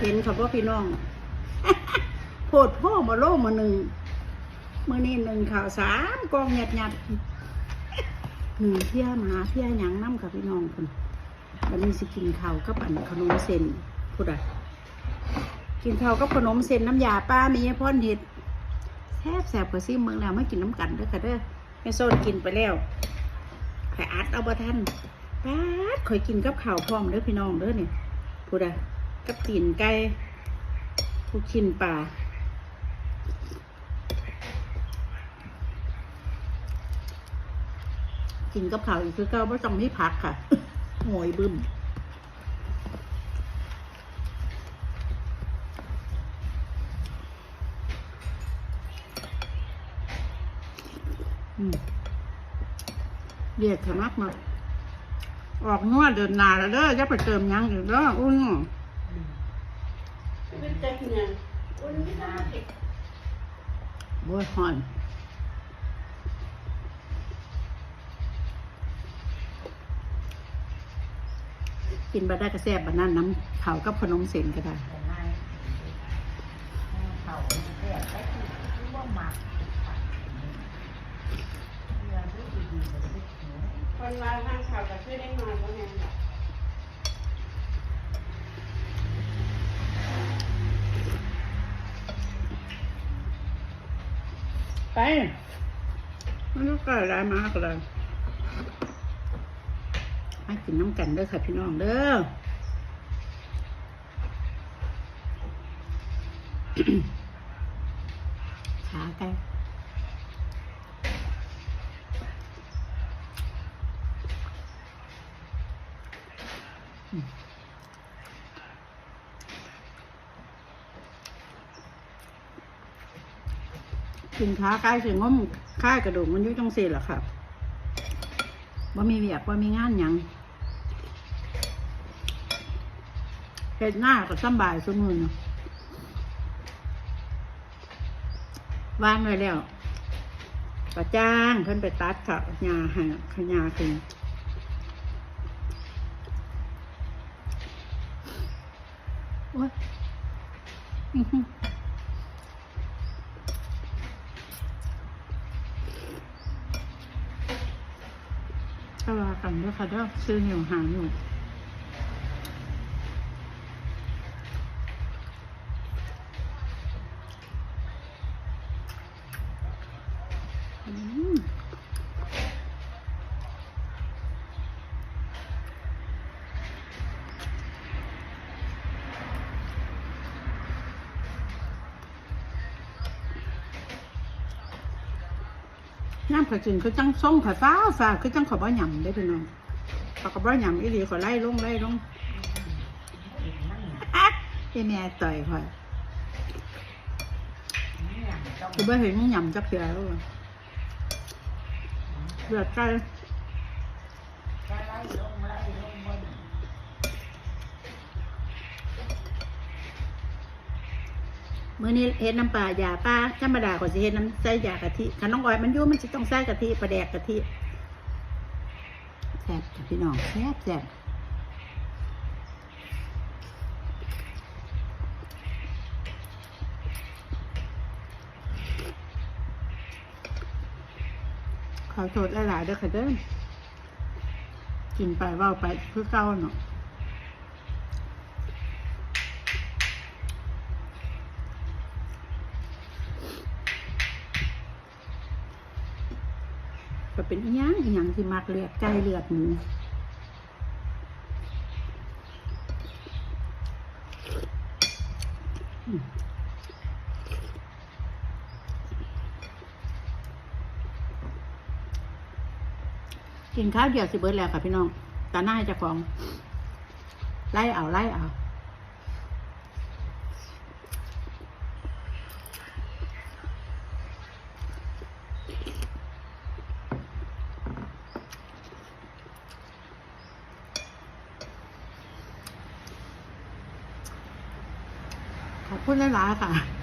เห็นเขาว่าพี่น้องโพดพ่อมาโลมาหนึ่งมื่อนี้หนึ่งข่าวสามกองหยัดหยัดหนึ่งเที่ยมหาเที่ยหยังน้ำกับพี่น้องคนวันนี้สิกินข้าวกับอันขนมเส้นพูดอะกินข้าวกับขนมเส้นน้ำยาป้ามีพ่อนเห็ดแทบแสบกว่าซิเมืองแล้วไม่กินน้ำกันเด้อค่ะเด้อแม่โซนกินไปแล้วไข่อัดเอาบ่ทันป้าดข่อยกินกับข้าวพร้อมเด้อพี่น้องเด้อเนี่ยพูดอะ กับตีนไก่ลูกชิ้นปลากินกับข้าวอีกคือเก้าไม่ต้องมีผักค่ะหงอยบึ้มเรียกขมักมาออกนวดเดินหนาแล้วเด้อจะไปเติมยังอีกเด้ออุ้น เป็นจักเงินอุ่นไม่ได้บัวหอนกินบะได้กระแซบบะนั่นน้ำเขากับขนมเส้นก็ได้แต่ไม่เขาเสียไปที่ว่าหมักเรือที่ดีๆมันไม่ถึงคนว่าทางข่าวก็ช่วยได้มาเพราะงั้นแหล ไปมันก็เกิดอะไรมากเลยมากินน้ำกันเด้อค่ะพี่น้องเด้อขาไก่อืม กินขาไก่ถึงว่าค่ายกระดูกมันยุ่จังสีหรอครับว่ามีเวียกว่ามีงานยังเห็ดหน้าก็สำบายสมือนะวางไว้แล้วก็จ้างเพิ่นไปตัดค่ะยาห้ขยาขึ้นโอ๊ย อื้อหือก็ว่ากันด้วยค่ะเด้อซื้อหนิวหาอยู่ น้ำผักจินคือจังส่งผัดฟ้าฟ้าคือจังขอบ่หยำได้พี่น้องเขาก็บ่หยำอีหลีขอไล่ลงไล่ลงอีกมันอะพี่แม่ต่อยข่อยคือบ่เห็นมันหยำจักเสียแล้วเลือดไก่จ มื้อนี้เฮ็ดน้ำปลาหยาป้าธรรมดาก็สิเฮ็ดน้ำใส่หยากะทิคันน้องอ้อยมันอยู่มันสิต้องใส่กะทิปลาแดกกะทิแซ่บจ้ะพี่น้องแซ่บแซ่บขอโทษหลายๆเด้อค่ะเด้อกินไปว้าไปคือเก่าเนาะ ก็เป็นอีหยังอีหยังที่มักเลือดไก่เลือดหมูกินข้าวเดียวสิเบิร์ดแล้วค่ะพี่น้องตาหน้าให้เจะของ ไล่เอาไล่เอา 我不会拉卡。